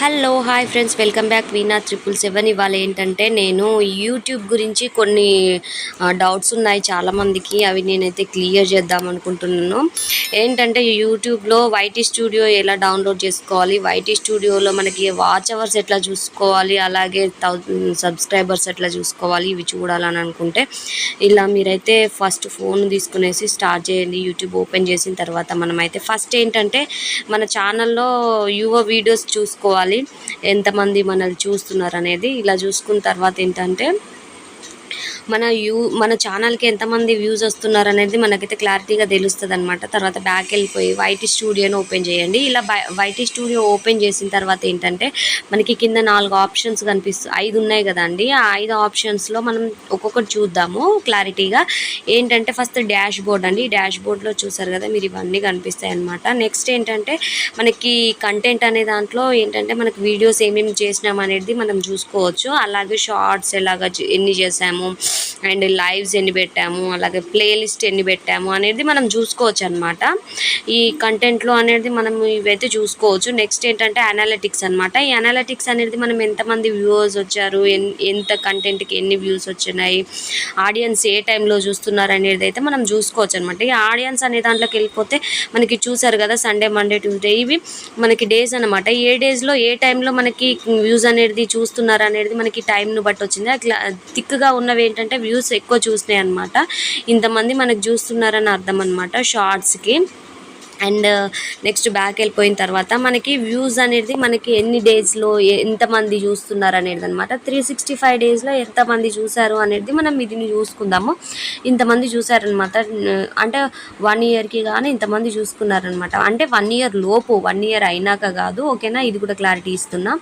Hello hi friends welcome back. Veena triple seven. ఇవాళ ఏంటంటే నేను యూట్యూబ్ గురించి కొన్ని డౌట్స్ ఉన్నాయి చాలామందికి అవి నేనైతే క్లియర్ చేద్దాం అనుకుంటున్నాను. ఏంటంటే యూట్యూబ్లో వైటీ స్టూడియో ఎలా డౌన్లోడ్ చేసుకోవాలి? వైటీ స్టూడియోలో మనకి వాచ్ అవర్స్ ఎట్లా చూసుకోవాలి? అలాగే సబ్స్క్రైబర్స్ ఎట్లా చూసుకోవాలి? ఇవి చూడాలని అనుకుంటే ఇలా మీరైతే ఫస్ట్ ఫోన్ తీసుకునేసి స్టార్ట్ చేయండి. యూట్యూబ్ ఓపెన్ చేసిన తర్వాత మనమైతే ఫస్ట్ ఏంటంటే మన ఛానల్లో యువ వీడియోస్ చూసుకోవాలి. ఎంతమంది మనల్ని చూస్తున్నారు అనేది ఇలా చూసుకున్న తర్వాత ఏంటంటే మన యూ మన ఛానల్కి ఎంతమంది వ్యూస్ వస్తున్నారు అనేది మనకైతే క్లారిటీగా తెలుస్తుంది అనమాట తర్వాత బ్యాక్ వెళ్ళిపోయి వైటీ స్టూడియోని ఓపెన్ చేయండి. ఇలా వైటీ స్టూడియో ఓపెన్ చేసిన తర్వాత ఏంటంటే మనకి కింద నాలుగు ఆప్షన్స్ కనిపిస్తాయి ఐదు ఉన్నాయి కదండి ఆ ఐదు ఆప్షన్స్లో మనం ఒక్కొక్కటి చూద్దాము క్లారిటీగా ఏంటంటే ఫస్ట్ డాష్ బోర్డ్ అండి. డాష్ బోర్డ్లో చూసారు కదా మీరు ఇవన్నీ కనిపిస్తాయి అనమాట నెక్స్ట్ ఏంటంటే మనకి కంటెంట్ అనే దాంట్లో ఏంటంటే మనకి వీడియోస్ ఏమేమి చేసినాం అనేది మనం చూసుకోవచ్చు. అలాగే షార్ట్స్ ఎలాగ ఎన్ని చేసాము అండ్ లైవ్స్ ఎన్ని పెట్టాము అలాగే ప్లేలిస్ట్ ఎన్ని పెట్టాము అనేది మనం చూసుకోవచ్చు అనమాట ఈ కంటెంట్లో అనేది మనం ఇవైతే చూసుకోవచ్చు. నెక్స్ట్ ఏంటంటే అనాలిటిక్స్ అనమాట ఈ అనాలిటిక్స్ అనేది మనం ఎంతమంది వ్యూవర్స్ వచ్చారు ఎంత కంటెంట్కి ఎన్ని వ్యూస్ వచ్చినాయి ఆడియన్స్ ఏ టైంలో చూస్తున్నారు అనేది అయితే మనం చూసుకోవచ్చు అనమాట ఈ ఆడియన్స్ అనే దాంట్లోకి వెళ్ళిపోతే మనకి చూసారు కదా సండే మండే ట్యూస్డే ఇవి మనకి డేస్ అనమాట ఏ డేస్లో ఏ టైంలో మనకి వ్యూస్ అనేది చూస్తున్నారు అనేది మనకి టైంను బట్టి వచ్చింది. అట్లా థిక్గా ఉన్నవి ఏంటంటే ఏంటంటే వ్యూస్ ఎక్కువ చూసినాయి అనమాట ఇంతమంది మనకు చూస్తున్నారని అర్థం అనమాట షార్ట్స్కి. అండ్ నెక్స్ట్ బ్యాక్ వెళ్ళిపోయిన తర్వాత మనకి వ్యూస్ అనేది మనకి ఎన్ని డేస్లో ఎంతమంది చూస్తున్నారు అనేది అనమాట త్రీ సిక్స్టీ ఫైవ్ డేస్లో ఎంతమంది చూసారు అనేది మనం ఇదిని చూసుకుందాము. ఇంతమంది చూసారనమాట అంటే వన్ ఇయర్కి కానీ ఇంతమంది చూసుకున్నారనమాట అంటే వన్ ఇయర్ లోపు వన్ ఇయర్ అయినాక కాదు ఓకేనా? ఇది కూడా క్లారిటీ ఇస్తున్నా.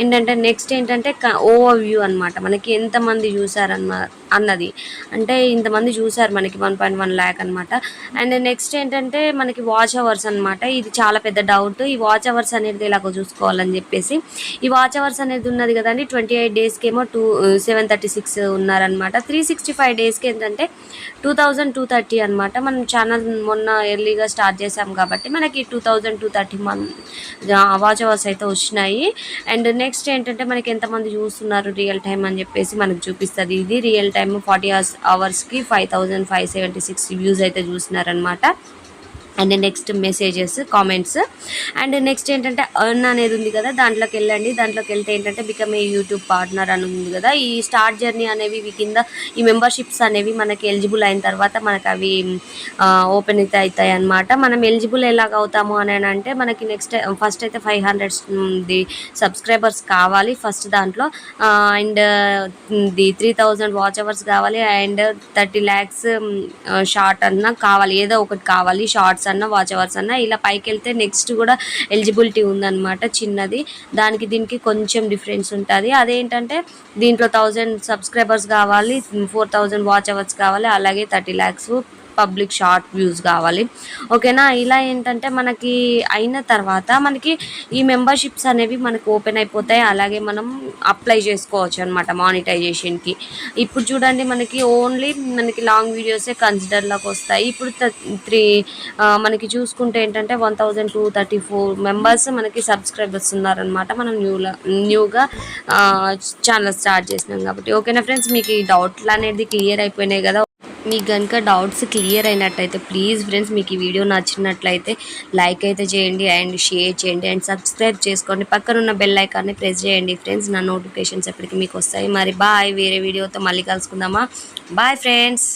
ఏంటంటే నెక్స్ట్ ఏంటంటే ఓవర్ వ్యూ అనమాట మనకి ఎంతమంది చూసారన్నమాట అన్నది. అంటే ఇంతమంది చూసారు మనకి వన్ పాయింట్ వన్ ల్యాక్ అనమాట అండ్ నెక్స్ట్ ఏంటంటే మనకి వాచ్ అవర్స్ అనమాట ఇది చాలా పెద్ద డౌట్ ఈ వాచ్ అవర్స్ అనేది ఎలాగో చూసుకోవాలని చెప్పేసి. ఈ వాచ్ అవర్స్ అనేది ఉన్నది కదండి ట్వంటీ ఎయిట్ డేస్కి ఏమో టూ సెవెన్ థర్టీ సిక్స్ ఉన్నారనమాట త్రీ సిక్స్టీ ఫైవ్ డేస్కి ఏంటంటే టూ థౌజండ్ టూ థర్టీ అనమాట మనం ఛానల్ మొన్న ఎర్లీగా స్టార్ట్ చేసాం కాబట్టి మనకి టూ థౌజండ్ టూ థర్టీ మన్ వాచ్ అవర్స్ అయితే వచ్చినాయి. అండ్ నెక్స్ట్ ఏంటంటే మనకి ఎంతమంది చూస్తున్నారు రియల్ టైం అని చెప్పేసి మనకు చూపిస్తుంది. ఇది రియల్ టైం ఫార్టీ అవర్స్ అవర్స్కి five thousand five seventy six views అయితే చూస్తున్నారనమాట and next messages comments and next ఏంటంటే అర్న్ అనేది ఉంది కదా దాంట్లోకి వెళ్ళండి. దాంట్లోకి వెళ్తే ఏంటంటే బికమ్ ఏ యూట్యూబ్ పార్ట్నర్ అని ఉంది కదా. ఈ స్టార్ట్ జర్నీ అనేవి ఇవి కింద ఈ మెంబర్షిప్స్ అనేవి మనకి ఎలిజిబుల్ అయిన తర్వాత మనకు అవి ఓపెన్ అయితే అవుతాయి అనమాట మనం ఎలిజిబుల్ ఎలాగ అవుతాము అని అంటే మనకి నెక్స్ట్ ఫస్ట్ అయితే ఫైవ్ హండ్రెడ్ ది సబ్స్క్రైబర్స్ కావాలి ఫస్ట్ దాంట్లో. And the three thousand watch hours కావాలి. అండ్ థర్టీ ల్యాక్స్ షార్ట్ అన్న కావాలి. ఏదో ఒకటి కావాలి షార్ట్స్ అన్న వాచ్ అవర్స్ అన్న ఇలా పైకి వెళ్తే నెక్స్ట్ కూడా ఎలిజిబిలిటీ ఉందన్నమాట చిన్నది. దానికి దీనికి కొంచెం డిఫరెన్స్ ఉంటుంది. అదేంటంటే దీంట్లో థౌజండ్ సబ్స్క్రైబర్స్ కావాలి ఫోర్ థౌజండ్ వాచ్ అవర్స్ కావాలి అలాగే thirty lakhs public short views కావాలి. ఓకేనా? ఇలా ఏంటంటే మనకి అయిన తర్వాత మనకి ఈ మెంబర్షిప్స్ అనేవి మనకు ఓపెన్ అయిపోతాయి. అలాగే మనం అప్లై చేసుకోవచ్చు అనమాట మానిటైజేషన్కి. ఇప్పుడు చూడండి మనకి ఓన్లీ మనకి లాంగ్ వీడియోసే కన్సిడర్లోకి వస్తాయి. ఇప్పుడు త్రీ మనకి చూసుకుంటే ఏంటంటే one thousand two thirty four members మనకి సబ్స్క్రైబర్స్ ఉన్నారనమాట మనం న్యూలా న్యూగా ఛానల్ స్టార్ట్ చేసినాం కాబట్టి. ఓకేనా ఫ్రెండ్స్? మీకు ఈ డౌట్లు అనేది క్లియర్ అయిపోయినాయి కదా. మీకు కనుక డౌట్స్ క్లియర్ అయినట్టయితే ప్లీజ్ ఫ్రెండ్స్ మీకు ఈ వీడియో నచ్చినట్లయితే లైక్ అయితే చేయండి అండ్ షేర్ చేయండి అండ్ సబ్స్క్రైబ్ చేసుకోండి. పక్కన ఉన్న బెల్ ఐకాన్ని ప్రెస్ చేయండి ఫ్రెండ్స్ నా నోటిఫికేషన్స్ ఎప్పటికీ మీకు వస్తాయి. మరి బాయ్ వేరే వీడియోతో మళ్ళీ కలుసుకుందామా? Bye friends